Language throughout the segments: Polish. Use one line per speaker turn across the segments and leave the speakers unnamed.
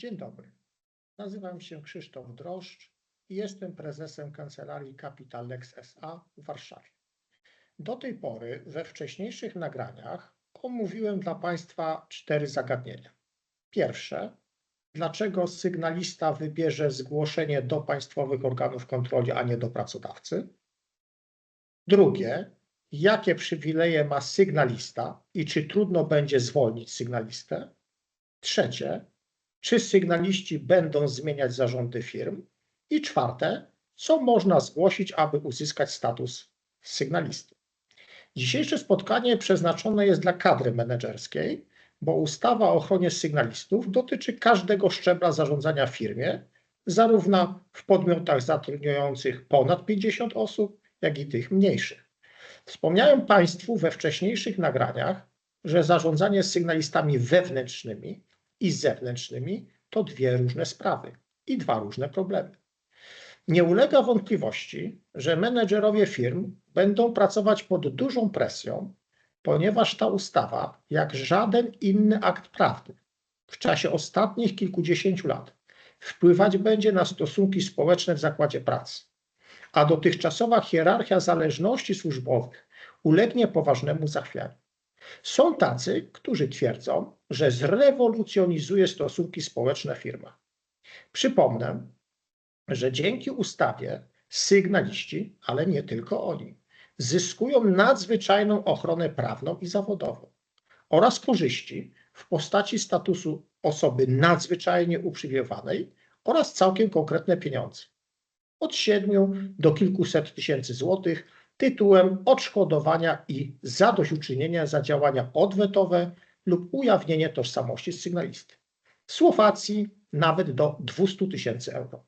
Dzień dobry. Nazywam się Krzysztof Droszcz i jestem prezesem kancelarii Capital Lex SA w Warszawie. Do tej pory we wcześniejszych nagraniach omówiłem dla Państwa cztery zagadnienia. Pierwsze, dlaczego sygnalista wybierze zgłoszenie do państwowych organów kontroli, a nie do pracodawcy? Drugie, jakie przywileje ma sygnalista i czy trudno będzie zwolnić sygnalistę? Trzecie, czy sygnaliści będą zmieniać zarządy firm? I czwarte, co można zgłosić, aby uzyskać status sygnalisty? Dzisiejsze spotkanie przeznaczone jest dla kadry menedżerskiej, bo ustawa o ochronie sygnalistów dotyczy każdego szczebla zarządzania w firmie, zarówno w podmiotach zatrudniających ponad 50 osób, jak i tych mniejszych. Wspomniałem Państwu we wcześniejszych nagraniach, że zarządzanie sygnalistami wewnętrznymi i zewnętrznymi to dwie różne sprawy i dwa różne problemy. Nie ulega wątpliwości, że menedżerowie firm będą pracować pod dużą presją, ponieważ ta ustawa, jak żaden inny akt prawny, w czasie ostatnich kilkudziesięciu lat wpływać będzie na stosunki społeczne w zakładzie pracy, a dotychczasowa hierarchia zależności służbowych ulegnie poważnemu zachwianiu. Są tacy, którzy twierdzą, że zrewolucjonizuje stosunki społeczne w firmach. Przypomnę, że dzięki ustawie sygnaliści, ale nie tylko oni, zyskują nadzwyczajną ochronę prawną i zawodową oraz korzyści w postaci statusu osoby nadzwyczajnie uprzywilejowanej oraz całkiem konkretne pieniądze od 7 do kilkuset tysięcy złotych tytułem odszkodowania i zadośćuczynienia za działania odwetowe lub ujawnienie tożsamości sygnalisty. W Słowacji nawet do 200 tysięcy euro.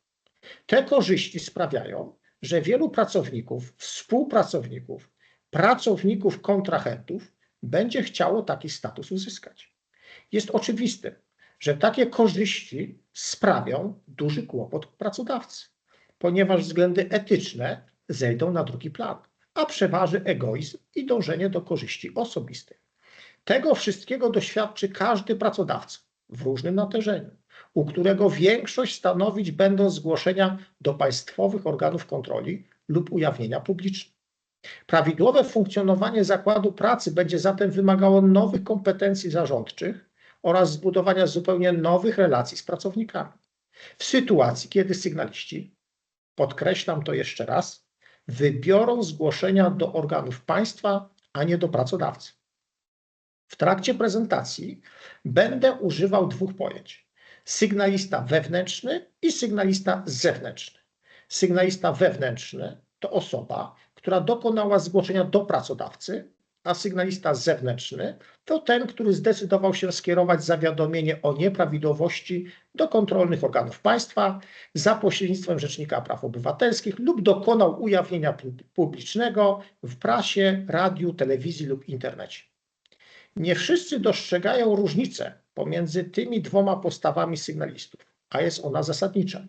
Te korzyści sprawiają, że wielu pracowników, współpracowników, pracowników, kontrahentów będzie chciało taki status uzyskać. Jest oczywiste, że takie korzyści sprawią duży kłopot pracodawcy, ponieważ względy etyczne zejdą na drugi plan, a przeważy egoizm i dążenie do korzyści osobistych. Tego wszystkiego doświadczy każdy pracodawca w różnym natężeniu, u którego większość stanowić będą zgłoszenia do państwowych organów kontroli lub ujawnienia publiczne. Prawidłowe funkcjonowanie zakładu pracy będzie zatem wymagało nowych kompetencji zarządczych oraz zbudowania zupełnie nowych relacji z pracownikami. W sytuacji, kiedy sygnaliści, podkreślam to jeszcze raz, wybiorą zgłoszenia do organów państwa, a nie do pracodawcy. W trakcie prezentacji będę używał dwóch pojęć: sygnalista wewnętrzny i sygnalista zewnętrzny. Sygnalista wewnętrzny to osoba, która dokonała zgłoszenia do pracodawcy, a sygnalista zewnętrzny to ten, który zdecydował się skierować zawiadomienie o nieprawidłowości do kontrolnych organów państwa za pośrednictwem Rzecznika Praw Obywatelskich lub dokonał ujawnienia publicznego w prasie, radiu, telewizji lub internecie. Nie wszyscy dostrzegają różnicę pomiędzy tymi dwoma postawami sygnalistów, a jest ona zasadnicza.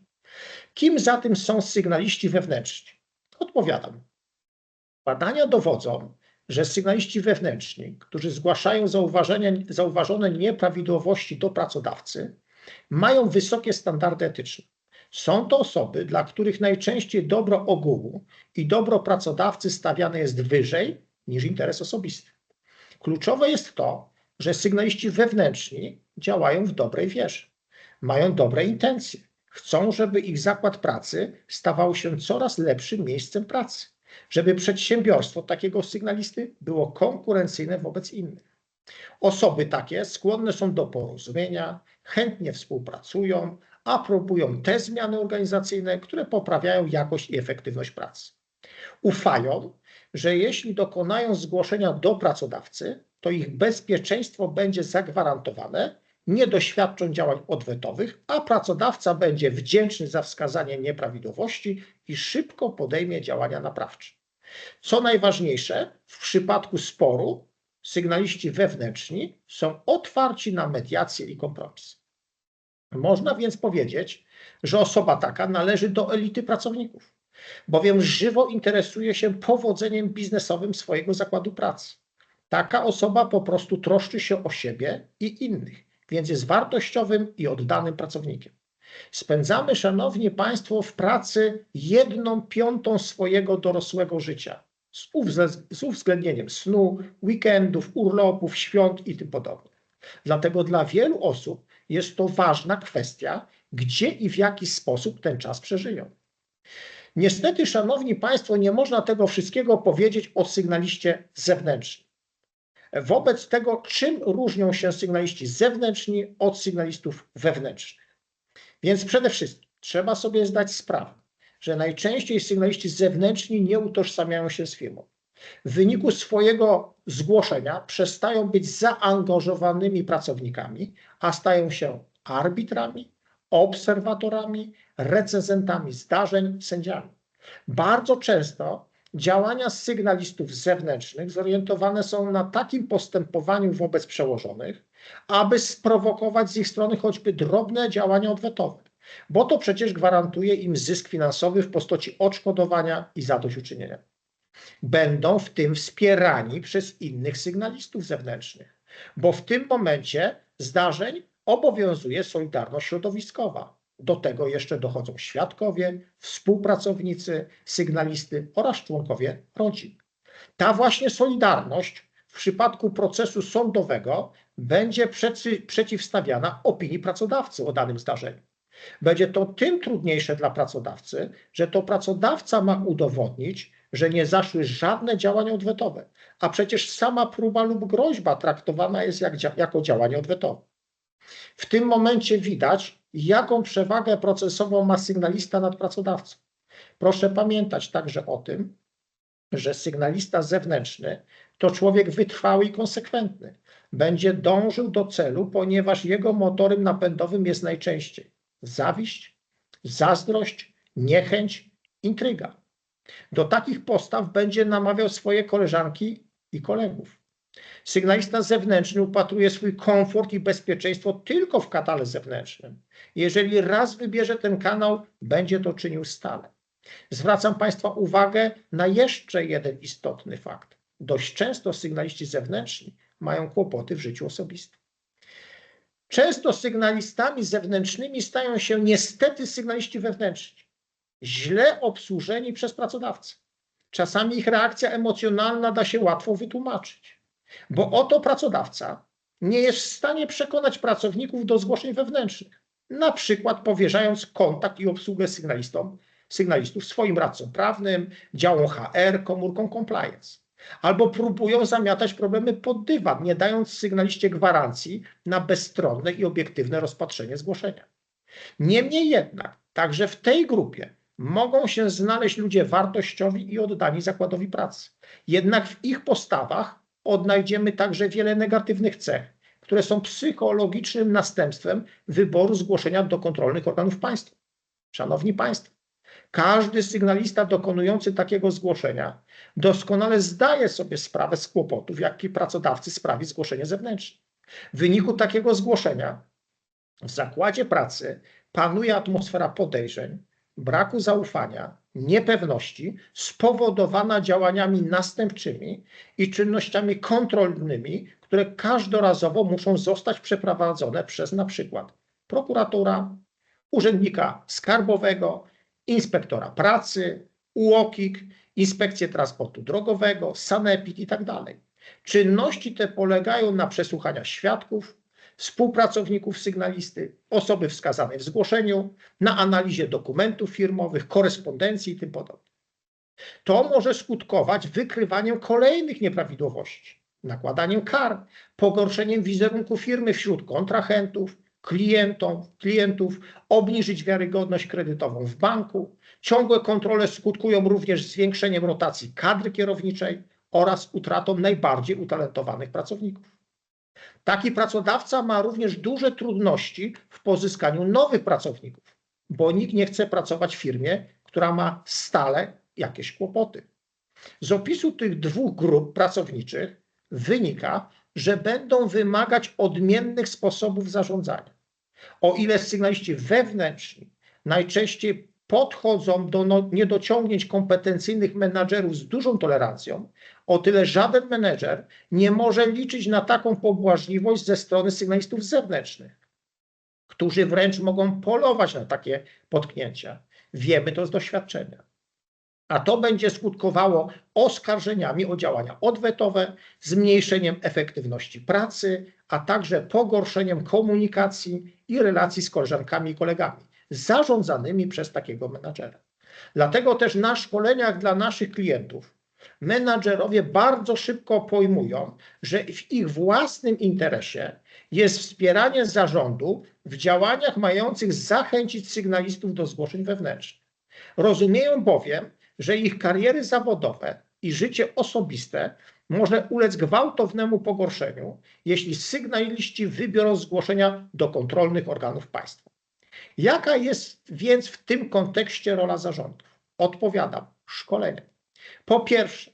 Kim zatem są sygnaliści wewnętrzni? Odpowiadam. Badania dowodzą, że sygnaliści wewnętrzni, którzy zgłaszają zauważone nieprawidłowości do pracodawcy, mają wysokie standardy etyczne. Są to osoby, dla których najczęściej dobro ogółu i dobro pracodawcy stawiane jest wyżej niż interes osobisty. Kluczowe jest to, że sygnaliści wewnętrzni działają w dobrej wierze, mają dobre intencje, chcą, żeby ich zakład pracy stawał się coraz lepszym miejscem pracy, żeby przedsiębiorstwo takiego sygnalisty było konkurencyjne wobec innych. Osoby takie skłonne są do porozumienia, chętnie współpracują, aprobują te zmiany organizacyjne, które poprawiają jakość i efektywność pracy. Ufają, że jeśli dokonają zgłoszenia do pracodawcy, to ich bezpieczeństwo będzie zagwarantowane, nie doświadczą działań odwetowych, a pracodawca będzie wdzięczny za wskazanie nieprawidłowości i szybko podejmie działania naprawcze. Co najważniejsze, w przypadku sporu sygnaliści wewnętrzni są otwarci na mediację i kompromis. Można więc powiedzieć, że osoba taka należy do elity pracowników, bowiem żywo interesuje się powodzeniem biznesowym swojego zakładu pracy. Taka osoba po prostu troszczy się o siebie i innych, więc jest wartościowym i oddanym pracownikiem. Spędzamy, szanowni państwo, w pracy jedną piątą swojego dorosłego życia. Z, uwzglę- z uwzględnieniem snu, weekendów, urlopów, świąt i tym podobnych. Dlatego dla wielu osób jest to ważna kwestia, gdzie i w jaki sposób ten czas przeżyją. Niestety, szanowni państwo, nie można tego wszystkiego powiedzieć o sygnaliście zewnętrznym. Wobec tego, czym różnią się sygnaliści zewnętrzni od sygnalistów wewnętrznych? Więc przede wszystkim trzeba sobie zdać sprawę, że najczęściej sygnaliści zewnętrzni nie utożsamiają się z firmą. W wyniku swojego zgłoszenia przestają być zaangażowanymi pracownikami, a stają się arbitrami, obserwatorami, recenzentami zdarzeń, sędziami. Bardzo często działania sygnalistów zewnętrznych zorientowane są na takim postępowaniu wobec przełożonych, aby sprowokować z ich strony choćby drobne działania odwetowe, bo to przecież gwarantuje im zysk finansowy w postaci odszkodowania i zadośćuczynienia. Będą w tym wspierani przez innych sygnalistów zewnętrznych, bo w tym momencie zdarzeń obowiązuje solidarność środowiskowa. Do tego jeszcze dochodzą świadkowie, współpracownicy, sygnalisty oraz członkowie rodzin. Ta właśnie solidarność w przypadku procesu sądowego będzie przeci- przeciwstawiana opinii pracodawcy o danym zdarzeniu. Będzie to tym trudniejsze dla pracodawcy, że to pracodawca ma udowodnić, że nie zaszły żadne działania odwetowe, a przecież sama próba lub groźba traktowana jest jak, jako działanie odwetowe. W tym momencie widać, jaką przewagę procesową ma sygnalista nad pracodawcą. Proszę pamiętać także o tym, że sygnalista zewnętrzny to człowiek wytrwały i konsekwentny. Będzie dążył do celu, ponieważ jego motorem napędowym jest najczęściej zawiść, zazdrość, niechęć, intryga. Do takich postaw będzie namawiał swoje koleżanki i kolegów. Sygnalista zewnętrzny upatruje swój komfort i bezpieczeństwo tylko w kanale zewnętrznym. Jeżeli raz wybierze ten kanał, będzie to czynił stale. Zwracam Państwa uwagę na jeszcze jeden istotny fakt. Dość często sygnaliści zewnętrzni mają kłopoty w życiu osobistym. Często sygnalistami zewnętrznymi stają się niestety sygnaliści wewnętrzni, źle obsłużeni przez pracodawcę. Czasami ich reakcja emocjonalna da się łatwo wytłumaczyć, bo oto pracodawca nie jest w stanie przekonać pracowników do zgłoszeń wewnętrznych, na przykład powierzając kontakt i obsługę sygnalistom, sygnalistów swoim radcom prawnym, działom HR, komórkom compliance. Albo próbują zamiatać problemy pod dywan, nie dając sygnaliście gwarancji na bezstronne i obiektywne rozpatrzenie zgłoszenia. Niemniej jednak, także w tej grupie mogą się znaleźć ludzie wartościowi i oddani zakładowi pracy. Jednak w ich postawach odnajdziemy także wiele negatywnych cech, które są psychologicznym następstwem wyboru zgłoszenia do kontrolnych organów państwa. Szanowni Państwo, każdy sygnalista dokonujący takiego zgłoszenia doskonale zdaje sobie sprawę z kłopotów, jaki pracodawcy sprawi zgłoszenie zewnętrzne. W wyniku takiego zgłoszenia w zakładzie pracy panuje atmosfera podejrzeń, braku zaufania, niepewności spowodowana działaniami następczymi i czynnościami kontrolnymi, które każdorazowo muszą zostać przeprowadzone przez na przykład prokuratora, urzędnika skarbowego, inspektora pracy, UOKiK, Inspekcję Transportu Drogowego, Sanepid i tak. Czynności te polegają na przesłuchaniach świadków, współpracowników sygnalisty, osoby wskazanej w zgłoszeniu, na analizie dokumentów firmowych, korespondencji i tym podobne. To może skutkować wykrywaniem kolejnych nieprawidłowości, nakładaniem kar, pogorszeniem wizerunku firmy wśród kontrahentów, klientów, klientów, obniżyć wiarygodność kredytową w banku. Ciągłe kontrole skutkują również zwiększeniem rotacji kadry kierowniczej oraz utratą najbardziej utalentowanych pracowników. Taki pracodawca ma również duże trudności w pozyskaniu nowych pracowników, bo nikt nie chce pracować w firmie, która ma stale jakieś kłopoty. Z opisu tych dwóch grup pracowniczych wynika, że będą wymagać odmiennych sposobów zarządzania. O ile sygnaliści wewnętrzni najczęściej podchodzą do no, niedociągnięć kompetencyjnych menadżerów z dużą tolerancją, o tyle żaden menedżer nie może liczyć na taką pobłażliwość ze strony sygnalistów zewnętrznych, którzy wręcz mogą polować na takie potknięcia. Wiemy to z doświadczenia. A to będzie skutkowało oskarżeniami o działania odwetowe, zmniejszeniem efektywności pracy, a także pogorszeniem komunikacji i relacji z koleżankami i kolegami zarządzanymi przez takiego menadżera. Dlatego też na szkoleniach dla naszych klientów menadżerowie bardzo szybko pojmują, że w ich własnym interesie jest wspieranie zarządu w działaniach mających zachęcić sygnalistów do zgłoszeń wewnętrznych. Rozumieją bowiem, że ich kariery zawodowe i życie osobiste może ulec gwałtownemu pogorszeniu, jeśli sygnaliści wybiorą zgłoszenia do kontrolnych organów państwa. Jaka jest więc w tym kontekście rola zarządów? Odpowiadam, szkolenie. Po pierwsze,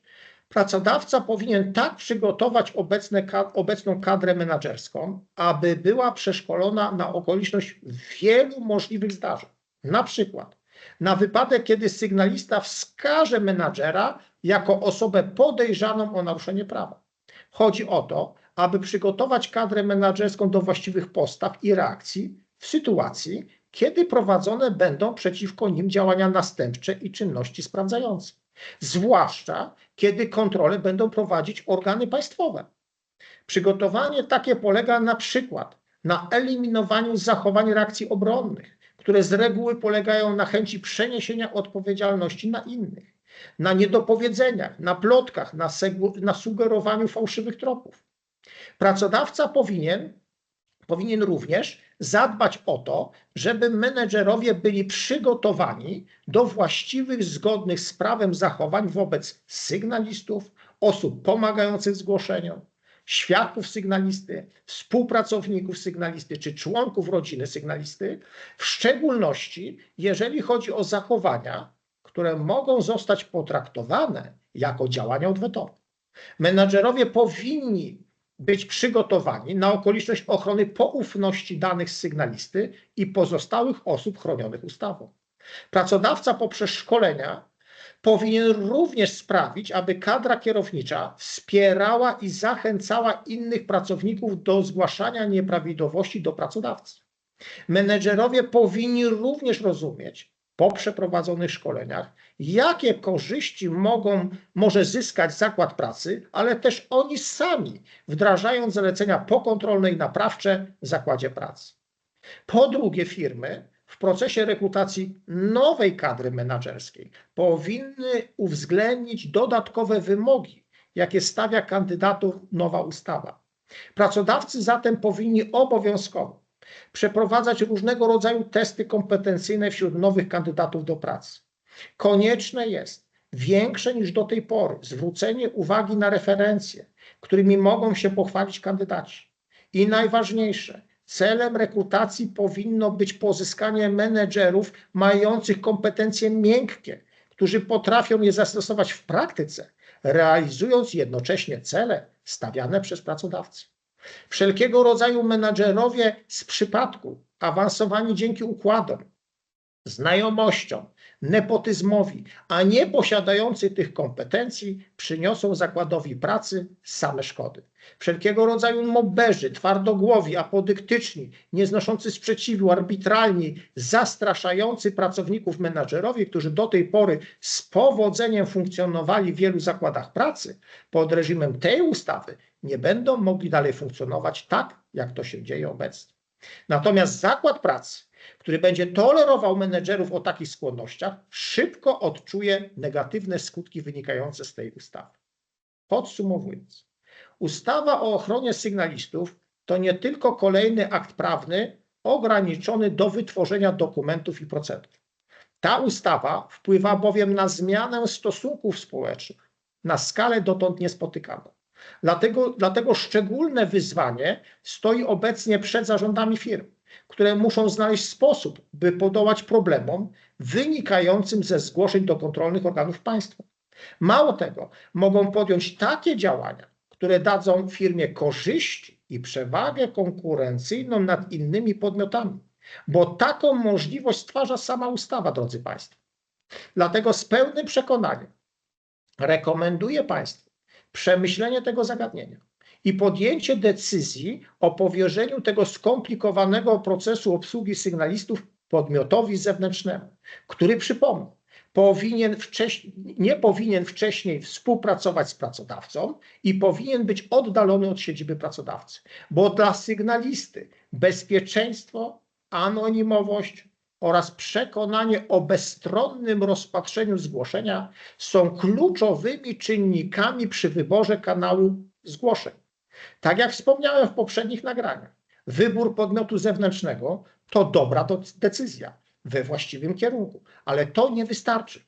pracodawca powinien tak przygotować obecną kadrę menedżerską, aby była przeszkolona na okoliczność wielu możliwych zdarzeń. Na przykład na wypadek, kiedy sygnalista wskaże menadżera jako osobę podejrzaną o naruszenie prawa. Chodzi o to, aby przygotować kadrę menedżerską do właściwych postaw i reakcji w sytuacji, kiedy prowadzone będą przeciwko nim działania następcze i czynności sprawdzające. Zwłaszcza kiedy kontrole będą prowadzić organy państwowe. Przygotowanie takie polega na przykład na eliminowaniu zachowań reakcji obronnych, które z reguły polegają na chęci przeniesienia odpowiedzialności na innych, na niedopowiedzeniach, na plotkach, na, na sugerowaniu fałszywych tropów. Pracodawca powinien, powinien również zadbać o to, żeby menedżerowie byli przygotowani do właściwych, zgodnych z prawem zachowań wobec sygnalistów, osób pomagających zgłoszeniom, świadków sygnalisty, współpracowników sygnalisty czy członków rodziny sygnalisty, w szczególności jeżeli chodzi o zachowania, które mogą zostać potraktowane jako działania odwetowe. Menadżerowie powinni być przygotowani na okoliczność ochrony poufności danych sygnalisty i pozostałych osób chronionych ustawą. Pracodawca poprzez szkolenia powinien również sprawić, aby kadra kierownicza wspierała i zachęcała innych pracowników do zgłaszania nieprawidłowości do pracodawcy. Menedżerowie powinni również rozumieć po przeprowadzonych szkoleniach, jakie korzyści mogą, może zyskać zakład pracy, ale też oni sami, wdrażając zalecenia pokontrolne i naprawcze w zakładzie pracy. Po drugie, firmy w procesie rekrutacji nowej kadry menedżerskiej powinny uwzględnić dodatkowe wymogi, jakie stawia kandydatów nowa ustawa. Pracodawcy zatem powinni obowiązkowo przeprowadzać różnego rodzaju testy kompetencyjne wśród nowych kandydatów do pracy. Konieczne jest większe niż do tej pory zwrócenie uwagi na referencje, którymi mogą się pochwalić kandydaci. I najważniejsze, celem rekrutacji powinno być pozyskanie menedżerów mających kompetencje miękkie, którzy potrafią je zastosować w praktyce, realizując jednocześnie cele stawiane przez pracodawcę. Wszelkiego rodzaju menadżerowie z przypadku, awansowani dzięki układom, znajomościom, nepotyzmowi, a nie posiadający tych kompetencji, przyniosą zakładowi pracy same szkody. Wszelkiego rodzaju moberzy, twardogłowi, apodyktyczni, nieznoszący sprzeciwu, arbitralni, zastraszający pracowników menadżerowie, którzy do tej pory z powodzeniem funkcjonowali w wielu zakładach pracy, pod reżimem tej ustawy nie będą mogli dalej funkcjonować tak, jak to się dzieje obecnie. Natomiast zakład pracy, który będzie tolerował menedżerów o takich skłonnościach, szybko odczuje negatywne skutki wynikające z tej ustawy. Podsumowując, ustawa o ochronie sygnalistów to nie tylko kolejny akt prawny ograniczony do wytworzenia dokumentów i procedur. Ta ustawa wpływa bowiem na zmianę stosunków społecznych na skalę dotąd niespotykaną. Dlatego, dlatego szczególne wyzwanie stoi obecnie przed zarządami firm, które muszą znaleźć sposób, by podołać problemom wynikającym ze zgłoszeń do kontrolnych organów państwa. Mało tego, mogą podjąć takie działania, które dadzą firmie korzyści i przewagę konkurencyjną nad innymi podmiotami, bo taką możliwość stwarza sama ustawa, drodzy Państwo. Dlatego z pełnym przekonaniem rekomenduję Państwu przemyślenie tego zagadnienia i podjęcie decyzji o powierzeniu tego skomplikowanego procesu obsługi sygnalistów podmiotowi zewnętrznemu, który przypomnę, powinien wcześniej, nie powinien wcześniej współpracować z pracodawcą i powinien być oddalony od siedziby pracodawcy, bo dla sygnalisty bezpieczeństwo, anonimowość oraz przekonanie o bezstronnym rozpatrzeniu zgłoszenia są kluczowymi czynnikami przy wyborze kanału zgłoszeń. Tak jak wspomniałem w poprzednich nagraniach, wybór podmiotu zewnętrznego to dobra do- decyzja we właściwym kierunku, ale to nie wystarczy.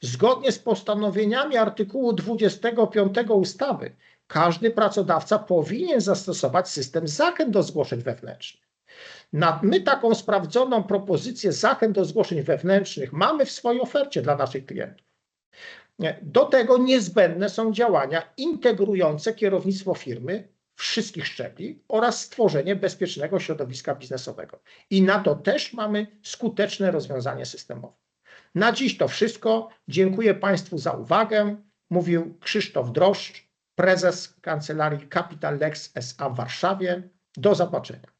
Zgodnie z postanowieniami artykułu 25 ustawy, każdy pracodawca powinien zastosować system zachęt do zgłoszeń wewnętrznych. Na, my taką sprawdzoną propozycję zachęt do zgłoszeń wewnętrznych mamy w swojej ofercie dla naszych klientów. Do tego niezbędne są działania integrujące kierownictwo firmy wszystkich szczebli oraz stworzenie bezpiecznego środowiska biznesowego. I na to też mamy skuteczne rozwiązanie systemowe. Na dziś to wszystko. Dziękuję Państwu za uwagę. Mówił Krzysztof Droszcz, prezes Kancelarii Capital Lex SA w Warszawie. Do zobaczenia.